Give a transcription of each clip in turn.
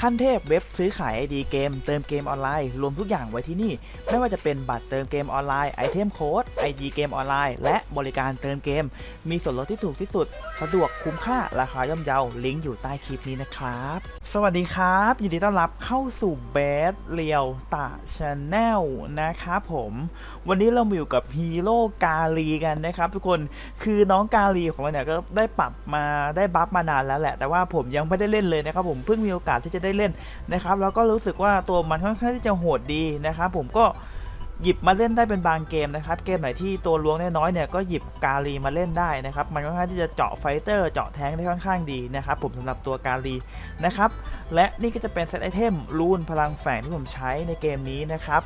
ขั้นเทพเว็บซื้อขายไอดีเกมเติมเกมออนไลน์ รวมทุกอย่างไว้ที่นี่ ไม่ว่าจะเป็นบัตรเติมเกมออนไลน์ไอเทมโค้ดไอดีเกมออนไลน์ และบริการเติมเกม มีส่วนลดที่ถูกที่สุด สะดวกคุ้มค่าราคาย่อมเยาลิงก์อยู่ใต้คลิปนี้นะครับ สวัสดีครับยินดีต้อนรับเข้าสู่เบสเรียวตาชาแนลนะครับผม วันนี้เรามาอยู่กับฮีโร่กาลีกันนะครับ ทุกคนคือน้องกาลีของเราเนี่ยก็ได้ปรับมาได้บัฟมานานแล้วแหละ แต่ว่าผมยังไม่ได้เล่นเลยนะครับผมเพิ่งมีโอกาสที่จะได้เล่นนะครับ แล้วก็รู้สึกว่าตัวมันค่อนข้างที่จะโหดดีนะครับผมก็ หยิบมาเล่นได้เป็นบางเกมนะครับ เกมไหนที่ตัวล้วงน้อยเนี่ยก็หยิบกาลีมาเล่นได้นะครับ มันค่อนข้างที่จะเจาะไฟเตอร์เจาะแทงได้ค่อนข้างดีนะครับผมสำหรับตัวกาลีนะครับ และนี่ก็จะเป็นเซตไอเทมรูนพลังแฝงที่ผมใช้ในเกมนี้นะครับ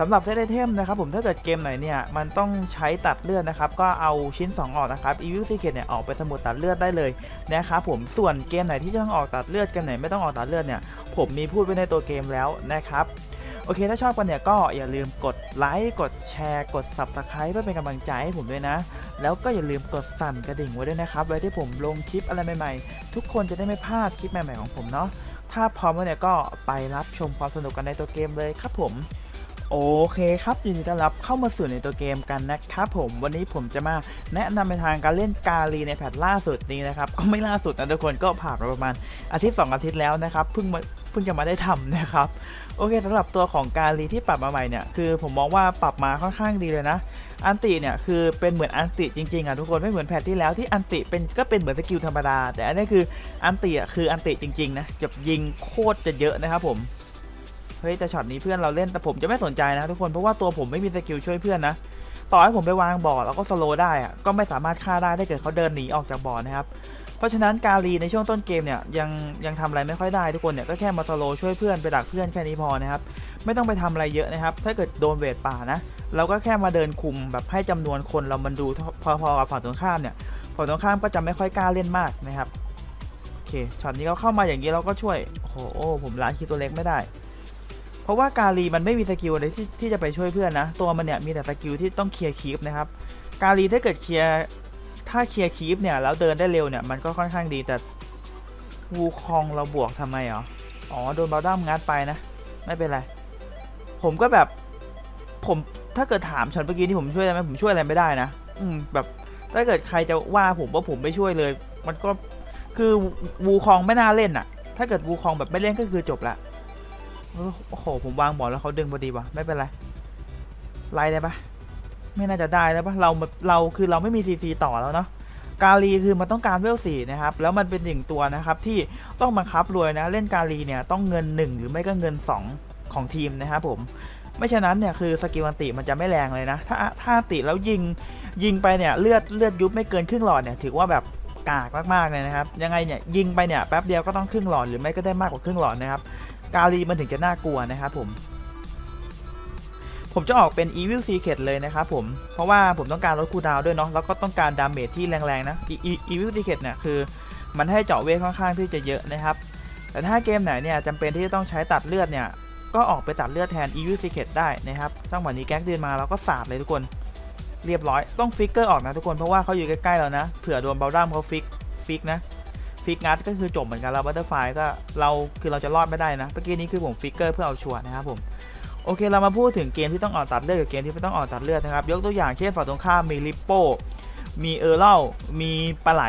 สำหรับเซตไอเทมนะครับผมถ้าเกิดเกมไหนเนี่ยมันต้องใช้ตัดเลือดนะครับก็เอาชิ้น 2 ออกนะครับ Evil Secret เนี่ยออกไปสมุดตัดเลือดได้เลยนะครับผมส่วนเกมไหนที่จะต้องออกตัดเลือดเกมไหนไม่ต้องออกตัดเลือดเนี่ยผมมีพูดไว้ในตัวเกมแล้วนะครับ โอเค ถ้าชอบกันเนี่ยก็อย่าลืมกดไลค์กดแชร์ กด Subscribe เพื่อเป็นกำลังใจให้ผมด้วยนะ แล้วก็อย่าลืมกดสั่นกระดิ่งไว้ด้วยนะครับไว้ที่ผมลงคลิปอะไรใหม่ๆ ทุกคนจะได้ไม่พลาดคลิปใหม่ๆของผมเนาะถ้าพร้อมแล้วเนี่ยก็ไปรับชมความสนุกกันในตัวเกมเลยครับผม โอเคครับยินดีต้อนรับเข้ามาสู่ในตัวเกมกันนะครับผมวันนี้ผมจะมาแนะนำในทางการเล่นกาลีในแพทล่าสุดนี้นะครับก็ไม่ล่าสุดนะทุกคนก็ผ่านมาประมาณอาทิตย์ 2 อาทิตย์แล้วนะครับเพิ่งมาเพิ่งจะมาได้ทำนะครับโอเคสำหรับตัวของกาลีที่ปรับมาใหม่เนี่ยคือผมมองว่าปรับมาค่อนข้างดีเลยนะอันติเนี่ยคือเป็นเหมือนอันติจริงๆอะทุกคนไม่เหมือนแพทที่แล้วที่อันติเป็นก็เป็นเหมือนสกิลธรรมดา แต่อันนี้คืออันติอะคืออันติจริงๆนะจะยิงโคตรจะเยอะนะครับผม ฮ้ยแต่ช็อตนี้เพื่อนเราเล่นแต่ผมจะไม่สนใจนะทุกคนเพราะว่าตัวผมไม่มีสกิลช่วยเพื่อนนะต่อให้ผมไปวางบอร์ดแล้วก็สโลว์ได้อะก็ไม่สามารถฆ่าได้ถ้าเกิดเขาเดินหนีออกจากบอร์ดนะครับเพราะฉะนั้นกาลีในช่วงต้นเกมเนี่ยยังยังทำอะไรไม่ค่อยได้ทุกคนเนี่ยก็แค่มาสโลว์ช่วยเพื่อนไปดักเพื่อนแค่นี้พอนะครับไม่ต้องไปทำอะไรเยอะนะครับ ถ้าเกิดโดนเวทป่านะเราก็แค่มาเดินคุมแบบให้จำนวนคนเรามันดูพอๆกับฝั่งตรงข้ามเนี่ยฝั่งตรงข้ามก็จะไม่ค่อยกล้าเล่นมากนะครับโอเคช็อตนี้เขาเข้ามาอย่างนี้เราก็ช่วยโอ้โหผมล้างคีย์ตัวเล็กไม่ได้ เพราะว่ากาลีมันไม่มีสกิลอะไรที่ที่จะไปช่วยเพื่อนนะ ตัวมันเนี่ยมีแต่สกิลที่ต้องเคลียร์คีปนะครับ กาลีถ้าเกิดเคลียร์ถ้าเคลียร์คีปเนี่ยแล้วเดินได้เร็วเนี่ยมันก็ค่อนข้างดีแต่วูคองเราบวกทำไมเหรออ๋อโดนบาด้ามงัดไปนะ ไม่เป็นไร ผมก็แบบผมถ้าเกิดถามฉันเมื่อกี้นี่ผมช่วยอะไรไหมผมช่วยอะไรไม่ได้นะ อืมแบบถ้าเกิดใครจะว่าผมว่าผมไม่ช่วยเลย มันก็คือวูคองไม่น่าเล่นอะถ้าเกิดวูคองแบบไม่เล่นก็คือจบละ โอ้โห ผมวางบอลแล้วเขาดึงพอดีวะไม่เป็นไร ไล่ได้ปะไม่น่าจะได้แล้วปะเรา เราคือเราไม่มีซีซีต่อแล้วเนาะ กาลีคือมันต้องการเวลสี่นะครับ แล้วมันเป็นหนึ่งตัวนะครับที่ต้องบังคับรวยนะ เล่นกาลีเนี่ยต้องเงิน 1 หรือไม่ก็เงิน 2 ของทีมนะครับผม ไม่ฉะนั้นเนี่ยคือสกิลอันติมันจะไม่แรงเลยนะ ถ้าถ้าติแล้วยิงยิงไปเนี่ยเลือดเลือดยุบไม่เกินครึ่งหลอดเนี่ยถือว่าแบบกากมากๆเลยนะครับ ยังไงเนี่ยยิงไปเนี่ยแป๊บเดียวก็ต้องครึ่งหลอดหรือไม่ก็ได้มากกว่าครึ่งหลอดนะครับ กาลีมันถึงจะน่ากลัวนะครับผม ผมจะออกเป็น Evil Secret เลยนะครับผม เพราะว่าผมต้องการลดคูดาวด้วยเนาะ แล้วก็ต้องการดาเมจที่แรงๆนะ E- E- Evil Secret เนี่ยคือ มันให้เจาะเวทค่อนข้างที่จะเยอะนะครับ แต่ถ้าเกมไหนเนี่ยจำเป็นที่จะต้องใช้ตัดเลือดเนี่ย ก็ออกไปตัดเลือดแทน Evil Secret ได้นะครับจังหวะนี้แก๊กเดินมาเราก็สาดเลยทุกคน เรียบร้อย ต้องฟิกเกอร์ออกนะทุกคน เพราะว่าเขาอยู่ใกล้ๆเรานะ เผื่อโดนเบลดัมเขาฟิก ฟิกนะ ฟิกงัดก็คือจบเหมือนกันเราบัตเตอร์ไฟก็เราคือเราจะรอดไม่ได้นะเมื่อกี้นี้คือผมฟิกเกอร์เพื่อเอาชัวร์นะครับผมโอเคเรามาพูดถึงเกมที่ต้องออกตัดเลือดกับเกมที่ไม่ต้องออกตัดเลือดนะครับ ยกตัวอย่างเช่นฝั่งตรงข้ามมีลิปโป้มีเออร์เล่ามีปลาไหล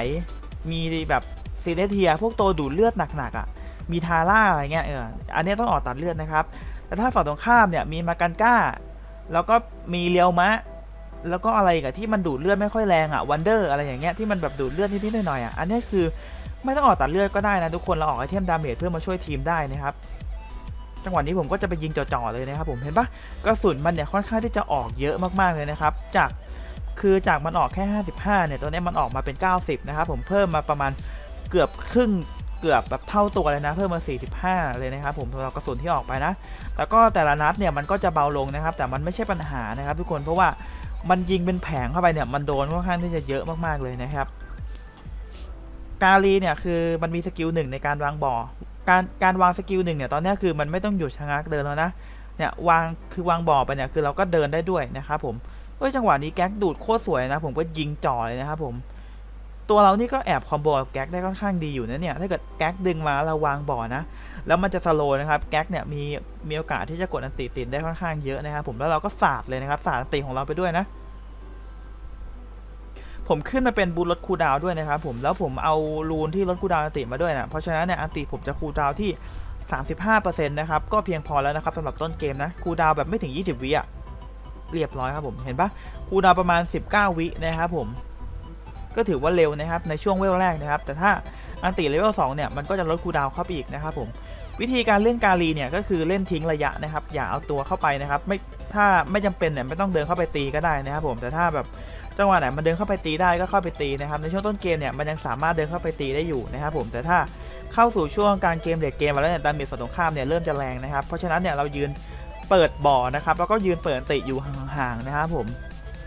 มีแบบซีเนเทีย พวกตัวดูดเลือดหนักๆอะมีทาร่าอะไรเงี้ยเอออันนี้ต้องออกตัดเลือดนะครับ แต่ถ้าฝั่งตรงข้ามเนี่ยมีมากันก้า แล้วก็มีเลียวมะ แล้วก็อะไรกับที่มันดูดเลือดไม่ค่อยแรงอะวันเดอร์อะไรอย่างเงี้ยที่มันแบบดูดเลือดนิดๆหน่อยๆอะอันนี้คือ ไม่ต้องออกตัดเลือดก็ได้นะทุกคนเราออกไอเทมดาเมจเพื่อมาช่วยทีมได้นะครับจังหวะนี้ผมก็จะไปยิงจ่อๆเลยนะครับผมเห็นปะกระสุนมันเนี่ยค่อนข้างที่จะออกเยอะมากๆเลยนะครับ จากคือจากมันออกแค่ 55 เนี่ยตอนนี้มันออกมาเป็น 90 นะครับผมเพิ่มมาประมาณเกือบครึ่งเกือบแบบเท่าตัวเลยนะ เพิ่มมา 45 เลยนะครับผมสำหรับกระสุนที่ออกไปนะแล้วก็แต่ละนัดเนี่ยมันก็จะเบาลงนะครับ แต่มันไม่ใช่ปัญหานะครับทุกคนเพราะว่ามันยิงเป็นแผงเข้าไปเนี่ยมันโดนค่อนข้างที่จะเยอะมากๆเลยนะครับ กาลีเนี่ยคือมันมีสกิลหนึ่งในการวางบ่อ การการวางสกิลหนึ่งเนี่ยตอนนี้คือมันไม่ต้องหยุดชะงักเดินแล้วนะ เนี่ยวางคือวางบ่อไปเนี่ยคือเราก็เดินได้ด้วยนะครับผมเฮ้ยจังหวะนี้แก๊กดูดโคตรสวยนะ ผมก็ยิงจ่อเลยนะครับผม ตัวเรานี่ก็แอบคอมโบกับแก๊กได้ค่อนข้างดีอยู่นะเนี่ย ถ้าเกิดแก๊กดึงมาเราวางบ่อนะ แล้วมันจะสโลนะครับ แก๊กเนี่ยมีมีโอกาสที่จะกดอันติติดได้ค่อนข้างเยอะนะครับผม แล้วเราก็สาดเลยนะครับ สาดอันติของเราไปด้วยนะ ผมขึ้นมาเป็นบูทลดคูดาวด้วยนะครับผมแล้วผมเอารูนที่ลดคูดาวอันติมาด้วยนะเพราะฉะนั้นเนี่ยอันติผมจะคูดาวที่ 35%นะครับก็เพียงพอแล้วนะครับสำหรับต้นเกมนะคูดาวแบบไม่ถึง 20 วิอะเรียบร้อยครับผมเห็นปะคูดาวประมาณ 19 วินะครับผมก็ถือว่าเร็วนะครับในช่วงเวลแรกนะครับ แต่ถ้าอันติเลเวล2เนี่ยมันก็จะลดคูดาวเข้าไปอีกนะครับผมวิธีการเล่นกาลีเนี่ยก็คือเล่นทิ้งระยะนะครับ อย่าเอาตัวเข้าไปนะครับ ไม่ถ้าไม่จำเป็นเนี่ยไม่ต้องเดินเข้าไปตีก็ได้นะครับผมแต่ถ้าแบบ จังหวะไหนมันเดินเข้าไปตีได้ก็เข้าไปตีนะครับ ในช่วงต้นเกมเนี่ยมันยังสามารถเดินเข้าไปตีได้อยู่นะครับผมแต่ถ้าเข้าสู่ช่วงการเกมเด็กเกมมาแล้วเนี่ยดาเมจฝั่งตรงข้ามเนี่ยเริ่มจะแรงนะครับ เพราะฉะนั้นเนี่ยเรายืนเปิดบ่อนะครับแล้วก็ยืนเปิดติอยู่ห่างๆนะครับผม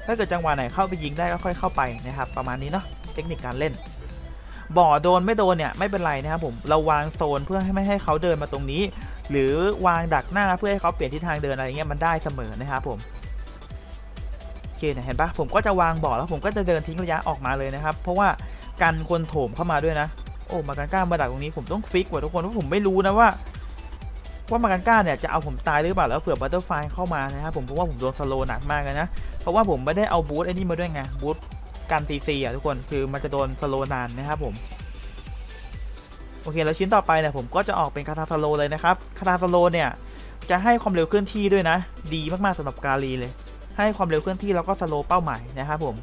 ถ้าเกิดจังหวะไหนเข้าไปยิงได้ก็ค่อยเข้าไปนะครับ ประมาณนี้เนาะเทคนิคการเล่น บ่อโดนไม่โดนเนี่ยไม่เป็นไรนะครับผมเราวางโซนเพื่อให้ไม่ให้เขาเดินมาตรงนี้ หรือวางดักหน้าเพื่อให้เขาเปลี่ยนทิศทางเดินอะไรเงี้ยมันได้เสมอนะครับผม เคเนี่ยเห็นปะผมก็จะวางบ่อแล้วผมก็จะเดินทิ้งระยะออกมาเลยนะครับ เพราะว่ากันคนโถมเข้ามาด้วยนะ โอ้มากันก้ามาดักตรงนี้ผมต้องฟิกว่ะทุกคนเพราะผมไม่รู้นะว่าว่ามากันก้าเนี่ยจะเอาผมตายหรือเปล่าแล้วเผื่อบัตเตอร์ไฟเข้ามานะครับผมเพราะว่าผมโดนสโลหนักมากเลยนะเพราะว่าผมไม่ได้เอาบูทไอ้นี่มาด้วยไงบูทกันตีซีอะทุกคนคือมันจะโดนสโลนานนะครับผมโอเคแล้วชิ้นต่อไปเนี่ยผมก็จะออกเป็นคาทาสโลเลยนะครับคาทาสโลเนี่ยจะให้ความเร็วเคลื่อนที่ด้วยนะ ดีมากๆสำหรับกาลีเลย ให้ความเร็วเคลื่อนที่แล้วก็สโลเป้าหมายนะครับผม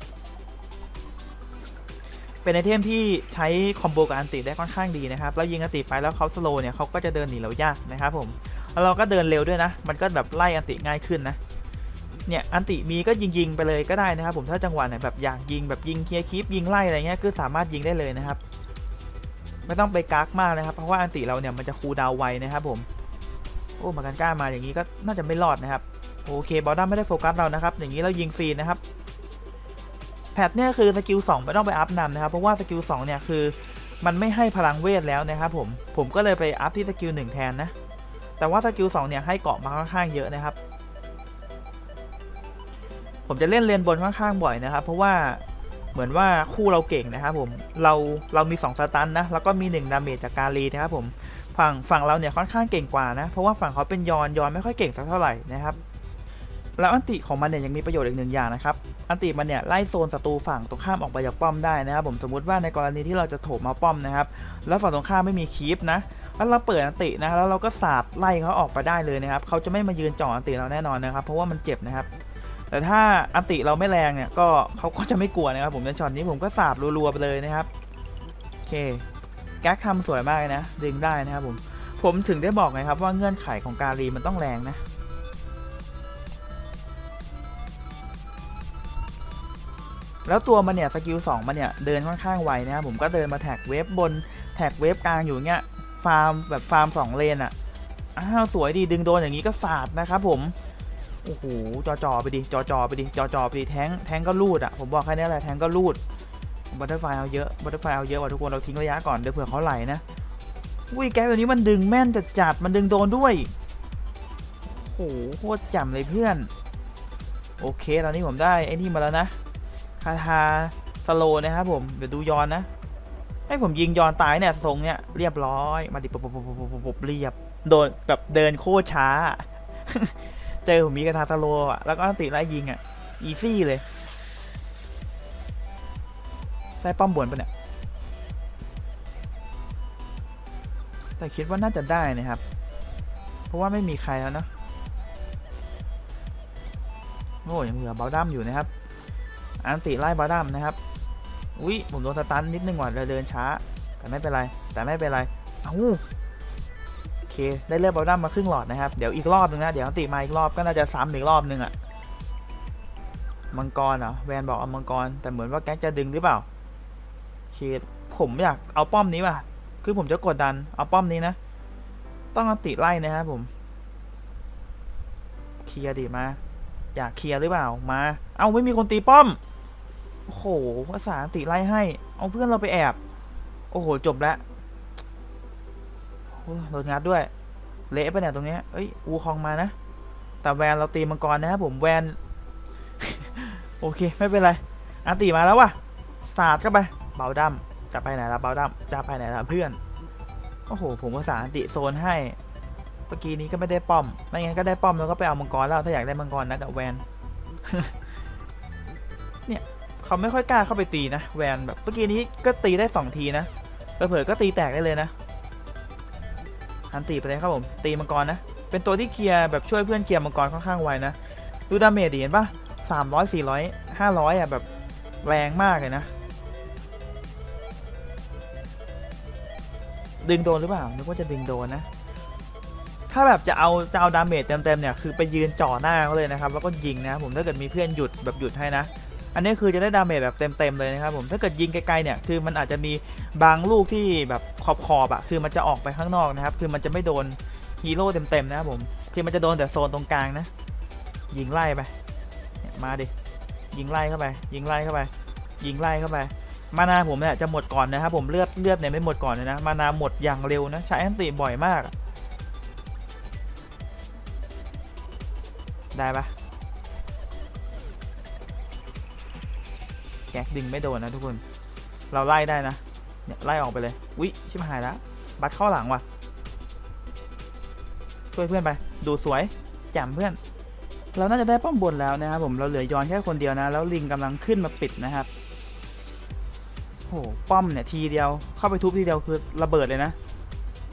เป็นไอเทมที่ใช้คอมโบกับอันติได้ค่อนข้างดีนะครับแล้วยิงอันติไปแล้วเขาสโลเนี่ยเขาก็จะเดินหนีเรายากนะครับผมแล้วเราก็เดินเร็วด้วยนะ มันก็แบบไล่อันติง่ายขึ้นนะเนี่ยอันติมีก็ยิงยิงไปเลยก็ได้นะครับ ผมถ้าจังหวะไหนแบบอยากยิงแบบยิงเคลียร์คลิปยิงไล่อะไรเงี้ยก็สามารถยิงได้เลยนะครับ ไม่ต้องไปกักมากนะครับ เพราะว่าอันติเราเนี่ยมันจะคูดาวไวนะครับผมโอ้มากันกล้ามาอย่างนี้ก็น่าจะไม่รอดนะครับ โอเคบอลด้าไม่ได้โฟกัสเรานะครับ อย่างนี้เรายิงฟรีนะครับแพทเนี่ยคือสกิล2ไม่ต้องไปอัพนำนะครับ เพราะว่าสกิล2เนี่ยคือมันไม่ให้พลังเวทแล้วนะครับผม ผมก็เลยไปอัพที่สกิล1แทนนะ แต่ว่าสกิล2เนี่ยให้เกาะมาค่อนข้างเยอะนะครับ ผมจะเล่นเลนบนค่อนข้างบ่อยนะครับ เพราะว่าเหมือนว่าคู่เราเก่งนะครับผม เราเรามี 2 สตันนะ แล้วก็มี1ดาเมจจากการีนะครับผม ฝั่งฝั่งเราเนี่ยค่อนข้างเก่งกว่านะ เพราะว่าฝั่งเขาเป็นยอนยอนไม่ค่อยเก่งสักเท่าไหร่นะครับ แล้วอันติของมันเนี่ยยังมีประโยชน์อีกหนึ่งอย่างนะครับ อันติมันเนี่ยไล่โซนศัตรูฝั่งตรงข้ามออกไปจากป้อมได้นะครับผมสมมติว่าในกรณีที่เราจะโถมมาป้อมนะครับ แล้วฝั่งตรงข้ามไม่มีคีปนะแล้วเราเปิดอันตินะแล้วเราก็สาดไล่เขาออกไปได้เลยนะครับเขาจะไม่มายืนจ่ออันติเราแน่นอนนะครับ เพราะว่ามันเจ็บนะครับ แต่ถ้าอันติเราไม่แรงเนี่ยก็เขาก็จะไม่กลัวนะครับ ผมในช็อตนี้ผมก็สาดรัวๆไปเลยนะครับโอเคแก๊กทำสวยมากนะดึงได้นะครับผมผมถึงได้บอกไงครับว่าเงื่อนไขของการีมันต้องแรงนะ แล้วตัวมันเนี่ยสกิล2มันเนี่ยเดินค่อนข้างไวนะครับผมก็เดินมาแท็กเวฟบนแท็กเวฟกลางอยู่เงี้ยฟาร์มแบบฟาร์ม2เลนอะ่ะอ้าวสวยดีดึงโดนอย่างนี้ก็สาดนะครับผมโอ้โหจอจอๆไปดิจอจอๆไปดิจอจอๆไปดิแทงแทงก็รูดอะ่ะผมบอกแค่นี้แหละแทงก็รูดบัตเตอร์ไฟเอาเยอะบัตเตอร์ไฟเอาเยอะว่ะทุกคนเราทิ้งระยะก่อนเดี๋ยวเผื่อเขาไหลนะอุ้ยแกตัวนี้มันดึงแม่นจัดจัดๆมันดึงโดนด้วยโอ้โหโคตรจำเลยเพื่อน โอเค ตอนนี้ผมได้ไอ้นี่มาแล้วนะาทาสโลนะครับผม เดี๋ยวดูย้อนนะ ให้ผมยิงย้อนตายเนี่ยทรงเนี่ยเรียบร้อย มาดิปบปบปบปบเรียบ โดนแบบเดินโคตรช้า เจอผมมีคาทาสโลว์อะแล้วก็ติไล่ยิงอะ อีซี่เลย ได้ป้อมบนปะเนี่ย แต่คิดว่าน่าจะได้นะครับ เพราะว่าไม่มีใครแล้วเนอะโอ้ยังเหลือเบลดัมอยู่นะครับ อันติไล่บาดัมนะครับ อุ้ยผมโดนสตันนิดนึงว่ะเลยเดินช้า แต่ไม่เป็นไร แต่ไม่เป็นไร เอ้าโอเค ได้เลือดบาดัมมาครึ่งหลอดนะครับ เดี๋ยวอีกรอบนึงนะ เดี๋ยวอันติมาอีกรอบก็น่าจะซ้ำอีกรอบนึงอะมังกรเหรอ แวนบอกเอามังกร แต่เหมือนว่าแก๊กจะดึงหรือเปล่าโอเคผมอยากเอาป้อมนี้ว่ะ คือผมจะกดดัน เอาป้อมนี้นะ ต้องอติไล่นะครับผม เคลียร์ดิมาอยากเคลียร์หรือเปล่ามา เอาไม่มีคนตีป้อม โอ้โหภาษาอังติไล่ให้ เอาเพื่อนเราไปแอบ โอ้โห จบแล้วโดนงัดด้วย เละไปเนี่ยตรงเนี้ยเอ้ย อูคองมานะ แต่แวนเราตีมังกรนะครับผม แวน โอเค ไม่เป็นไร อันติมาแล้วว่ะ สาดเข้าไป เบาดำจะไปไหนละเบาดำจะไปไหนละเพื่อน โอ้โห ผมภาษาอันติโซนให้ เมื่อกี้นี้ก็ไม่ได้ป้อม ไม่งั้นก็ได้ป้อมแล้วก็ไปเอามังกรแล้ว ถ้าอยากได้มังกรนะกับแวน เขาไม่ค่อยกล้าเข้าไปตีนะ แวนแบบเมื่อกี้นี้ก็ตีได้สองทีนะเผลอๆก็ตีแตกได้เลยนะอันตีไปเลยครับผม ตีมังกรนะ เป็นตัวที่เคลียร์แบบช่วยเพื่อนเคลียร์มังกรค่อนข้างไวนะ ดูดาเมจดิเห็นปะสามร้อยสี่ร้อยห้าร้อยอะแบบแรงมากเลยนะ ดึงโดนหรือเปล่า นึกว่าจะดึงโดนนะ ถ้าแบบจะเอาจะเอาดาเมจเต็มๆเนี่ย คือไปยืนจ่อหน้าเขาเลยนะครับ แล้วก็ยิงนะผมถ้าเกิดมีเพื่อนหยุดแบบหยุดให้นะ อันนี้คือจะได้ดาเมจแบบเต็มๆเลยนะครับผมถ้าเกิดยิงไกลๆเนี่ยคือมันอาจจะมีบางลูกที่แบบขอบๆอะคือมันจะออกไปข้างนอกนะครับคือมันจะไม่โดนฮีโร่เต็มๆนะครับผมคือมันจะโดนแต่โซนตรงกลางนะ ยิงไล่ไปมาดิยิงไล่เข้าไป ยิงไล่เข้าไป ยิงไล่เข้าไปมานาผมเนี่ยจะหมดก่อนนะครับผมเลือดเลือดเนี่ยไม่หมดก่อนเลยนะมานาหมดอย่างเร็วนะใช้อันติบ่อยมาก ได้ปะ ก๊กดึงไม่โดนนะทุกคน เราไล่ได้นะ เนี่ยไล่ออกไปเลยวิชิบหายแล้ว บัตรเข้าหลังว่ะ ช่วยเพื่อนไป ดูสวยแจ่มเพื่อน เราน่าจะได้ป้อมบนแล้วนะครับผม เราเหลือยอนแค่คนเดียวนะ แล้วลิงกำลังขึ้นมาปิดนะครับโอ้โหป้อมเนี่ยทีเดียวเข้าไปทุบทีเดียวคือระเบิดเลยนะ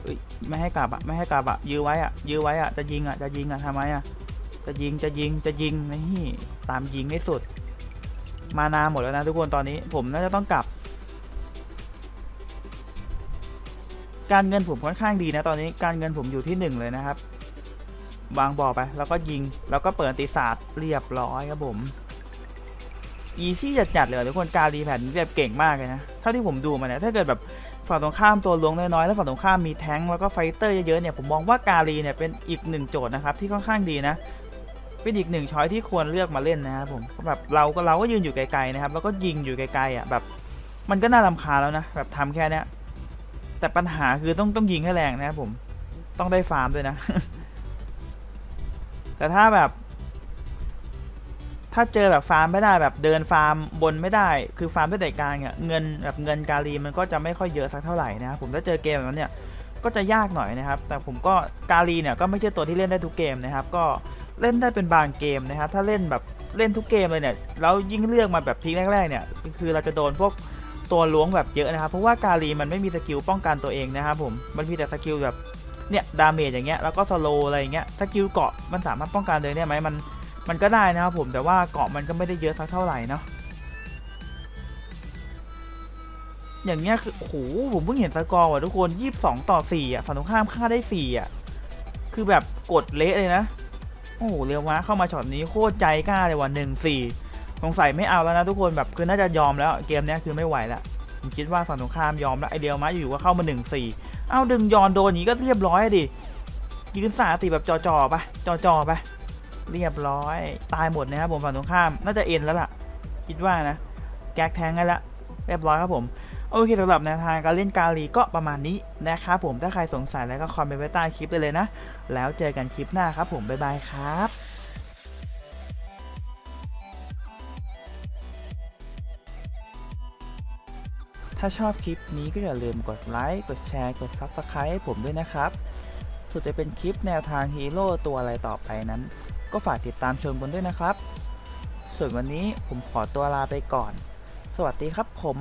เอ้ยไม่ให้กลับอะไม่ให้กลับอะยื้อไว้อะยื้อไว้อะจะยิงอะจะยิงอะทำไมอะจะยิงจะยิงจะยิงนี่ตามยิงให้สุด มานาหมดแล้วนะทุกคนตอนนี้ผมน่าจะต้องกลับ การเงินผมค่อนข้างดีนะตอนนี้การเงินผมอยู่ที่หนึ่งเลยนะครับ วางบอไปแล้วก็ยิงแล้วก็เปิดตีศาสตร์เรียบร้อยครับผมอีซี่จัดๆเลยทุกคนการรีแพทแบบเก่งมากเลยนะเท่าที่ผมดูมาเนี่ยถ้าเกิดแบบฝั่งตรงข้ามตัวลวงน้อยๆแล้วฝั่งตรงข้ามมีแท้งแล้วก็ไฟเตอร์เยอะๆเนี่ยผมมองว่าการีเนี่ยเป็นอีกหนึ่งโจทย์นะครับที่ค่อนข้างดีนะ เป็นอีกหนึ่งช้อยที่ควรเลือกมาเล่นนะครับผมแบบเราก็เราก็ยืนอยู่ไกลๆนะครับ แล้วก็ยิงอยู่ไกลๆอะแบบ มันก็น่ารำคาแล้วนะ แบบทำแค่เนี้ยแต่ปัญหาคือต้องต้องยิงให้แรงนะครับผมต้องได้ฟาร์มด้วยนะ แต่ถ้าแบบ ถ้าเจอแบบฟาร์มไม่ได้แบบเดินฟาร์มบนไม่ได้ คือฟาร์มด้วยแต่กลางเนี่ยเงินแบบเงินการีมันก็จะไม่ค่อยเยอะสักเท่าไหร่นะครับผมถ้าเจอเกมแบบนั้นเนี่ยก็จะยากหน่อยนะครับ แต่ผมก็การีเนี่ยก็ไม่ใช่ตัวที่เล่นได้ทุกเกมนะครับ ก็ เล่นได้เป็นบางเกมนะครับถ้าเล่นแบบเล่นทุกเกมเลยเนี่ยแล้วยิ่งเลือกมาแบบพีแรกๆเนี่ยคือเราจะโดนพวกตัวล้วงแบบเยอะนะครับ เพราะว่าการีมันไม่มีสกิลป้องกันตัวเองนะครับผมมันมีแต่สกิลแบบเนี่ยดาเมจอย่างเงี้ยแล้วก็สโลอะไรอย่างเงี้ยสกิลเกาะมันสามารถป้องกันเลยเนี่ยไหมมันมันก็ได้นะครับผมแต่ว่าเกาะมันก็ไม่ได้เยอะสักเท่าไหร่เนาะอย่างเงี้ยคือโอ้โหผมเพิ่งเห็นสกอร์ว่ะทุกคน 22 ต่อ4อะฝั่งตรงข้ามฆ่าได้4อะคือแบบกดเละเลยนะ โอ้โหเรียวมะเข้ามาช็อตนี้โคตรใจกล้าเลยว่ะ1 4สงสัยไม่เอาแล้วนะทุกคนแบบคือน่าจะยอมแล้วเกมนี้คือไม่ไหวแล้วผมคิดว่าฝั่งตรงข้ามยอมแล้วไอเดียวมะอยู่ก็เข้ามา1 4เอาดึงยอนโดนอย่างนี้ก็เรียบร้อยดิยืนสาติแบบจ่อๆไปจ่อๆไปเรียบร้อย ตายหมดนะครับผมฝั่งตรงข้าม น่าจะเอ็นแล้วล่ะ คิดว่านะ แก๊กแทงกันละ เรียบร้อยครับผม โอเคสำหรับแนวทางการเล่นกาลีก็ประมาณนี้นะครับผมถ้าใครสงสัยแล้วก็คอมเมนต์ไว้ใต้คลิปได้เลยนะ แล้วเจอกันคลิปหน้าครับผม บ๊ายบายครับถ้าชอบคลิปนี้ก็อย่าลืมกดไลค์ กดแชร์ กด Subscribe ให้ผมด้วยนะครับส่วนจะเป็นคลิปแนวทางฮีโร่ตัวอะไรต่อไปนั้น ก็ฝากติดตามชมกันด้วยนะครับ ส่วนวันนี้ผมขอตัวลาไปก่อน สวัสดีครับผม